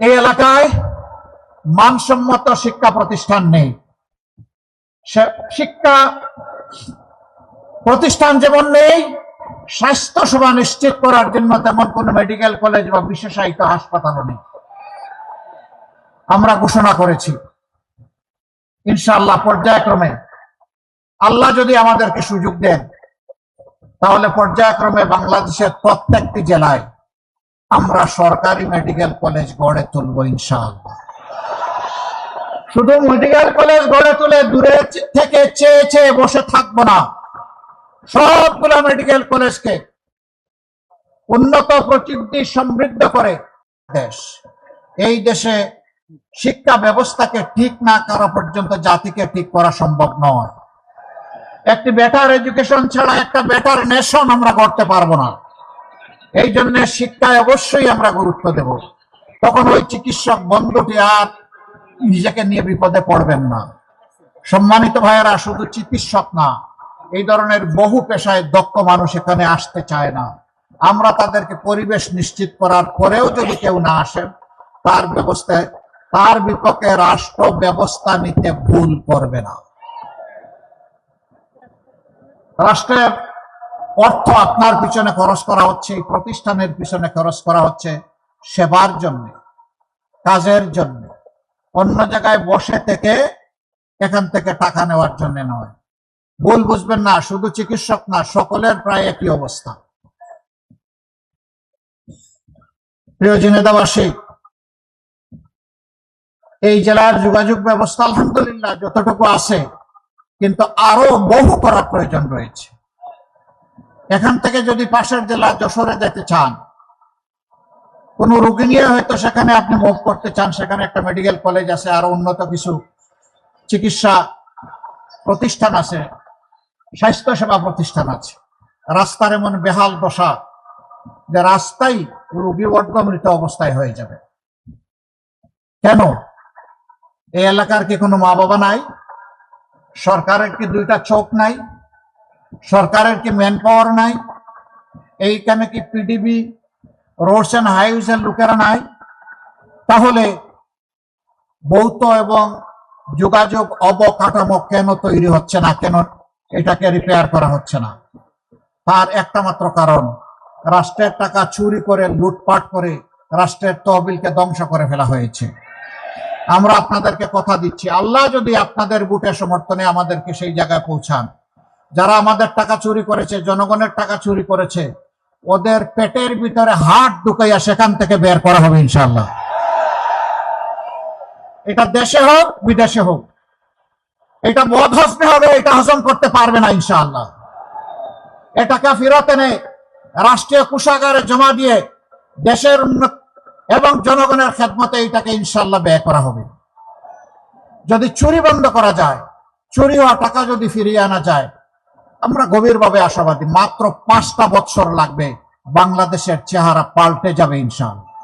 এই এলাকায় মানসম্মত শিক্ষা প্রতিষ্ঠান নেই। শিক্ষা প্রতিষ্ঠান যেমন নেই স্বাস্থ্য সেবা নিশ্চিত করার জন্য তেমন কোন মেডিকেল কলেজ বা বিশেষায়িত হাসপাতালও নেই। আমরা ঘোষণা করেছি, ইনশাআল্লাহ পর্যায়ক্রমে আল্লাহ যদি আমাদেরকে সুযোগ দেন, তাহলে পর্যায়ক্রমে বাংলাদেশের প্রত্যেকটি জেলায় আমরা সরকারি মেডিকেল কলেজ গড়ে তুলব ইনশাআল্লাহ। শুধু মেডিকেল কলেজ গড়ে তুলে দূরে থেকে চেয়ে চেয়ে বসে থাকব না। সবগুলো মেডিকেল কলেজকে উন্নত প্রযুক্তি সমৃদ্ধ করে দেশ। এই দেশে শিক্ষা ব্যবস্থাকে ঠিক না করা পর্যন্ত জাতিকে ঠিক করা সম্ভব নয়। একটি বেটার এডুকেশন ছাড়া একটা বেটার নেশন আমরা করতে পারব না। এই জন্য শিক্ষায় অবশ্যই আমরা গুরুত্ব দেব। তখন ওই চিকিৎসক বন্ধুটি আর নিজেকে নিয়ে বিপদে পড়বেন না। সম্মানিত ভাইয়েরা, শুধু চিকিৎসক না, এই ধরনের বহু পেশায় দক্ষ মানুষ এখানে আসতে চায় না। আমরা তাদেরকে পরিবেশ নিশ্চিত করার পরেও যদি কেউ না আসেন তার ব্যবস্থায়, তার বিপক্ষে রাষ্ট্র ব্যবস্থা নিতে ভুল করবে না। রাষ্ট্রের অর্থ আপনার পিছনে খরচ করা হচ্ছে, এই প্রতিষ্ঠানের পিছনে খরচ করা হচ্ছে সেবার জন্য, কাজের জন্য। অন্য জায়গায় বসে থেকে এখান থেকে টাকা নেওয়ার জন্য নয়। ভুল বুঝবেন না, শুধু চিকিৎসক না, সকলের প্রায় একই অবস্থা। প্রিয় জেনেদাবাসী, এই জেলার যোগাযোগ ব্যবস্থা আলহামদুলিল্লাহ যতটুকু আছে, কিন্তু আরও বহু করার প্রয়োজন রয়েছে। এখান থেকে যদি পাশের জেলা যশোরে যেতে চান, কোন রোগী নিয়ে হয়তো সেখানে আপনি মুভ করতে চান, সেখানে একটা মেডিকেল কলেজ আছে, আরও উন্নত কিছু চিকিৎসা প্রতিষ্ঠান আছে স্বাস্থ্য সেবা প্রতিষ্ঠান আছে, রাস্তার এমন বেহাল দশা যে রাস্তাই রোগী অর্ধমৃত অবস্থায় হয়ে যাবে। কেন? এই এলাকার কি কোনো মা বাবা নাই? সরকারের কি দুইটা চোখ নাই? সরকারের কি ম্যান পাওয়ার নাই? এইখানে কি পিডিবি রোডস অ্যান্ড হাইওয়েজ এর লোকেরা নাই? তাহলে ভৌত এবং যোগাযোগ অবকাঠামো কেন তৈরি হচ্ছে না? কেন এটাকে রিপেয়ার করা হচ্ছে না? তার একটা মাত্র কারণ, রাষ্ট্রের টাকা চুরি করে, লুটপাট করে রাষ্ট্রের তহবিলকে ধ্বংস করে ফেলা হয়েছে। আমরা আপনাদেরকে কথা দিচ্ছি, আল্লাহ যদি আপনাদের বুটের সমর্থনে আমাদেরকে সেই জায়গায় পৌঁছান যারা আমাদের টাকা চুরি করেছে, জনগণের টাকা চুরি করেছে, ওদের পেটের ভিতরে হাত ঢুকাইয়া সেখান থেকে বের করা হবে ইনশাল্লাহ এটা দেশে হোক, বিদেশে হোক। এটা মদ হজমে হবে, এটা হজম করতে পারবে না ইনশাআল্লাহ। এটাকে ফেরত এনে রাষ্ট্রীয় কোষাগারে জমা দিয়ে দেশের এবং জনগণের খেদমতে এটাকে ইনশাল্লাহ ব্যয় করা হবে। যদি চুরি বন্ধ করা যায়, চুরি হওয়া টাকা যদি ফিরিয়ে আনা যায় আমরা গভীরভাবে আশাবাদী মাত্র পাঁচটা বছর লাগবে বাংলাদেশের চেহারা পাল্টে যাবে ইনশাআল্লাহ।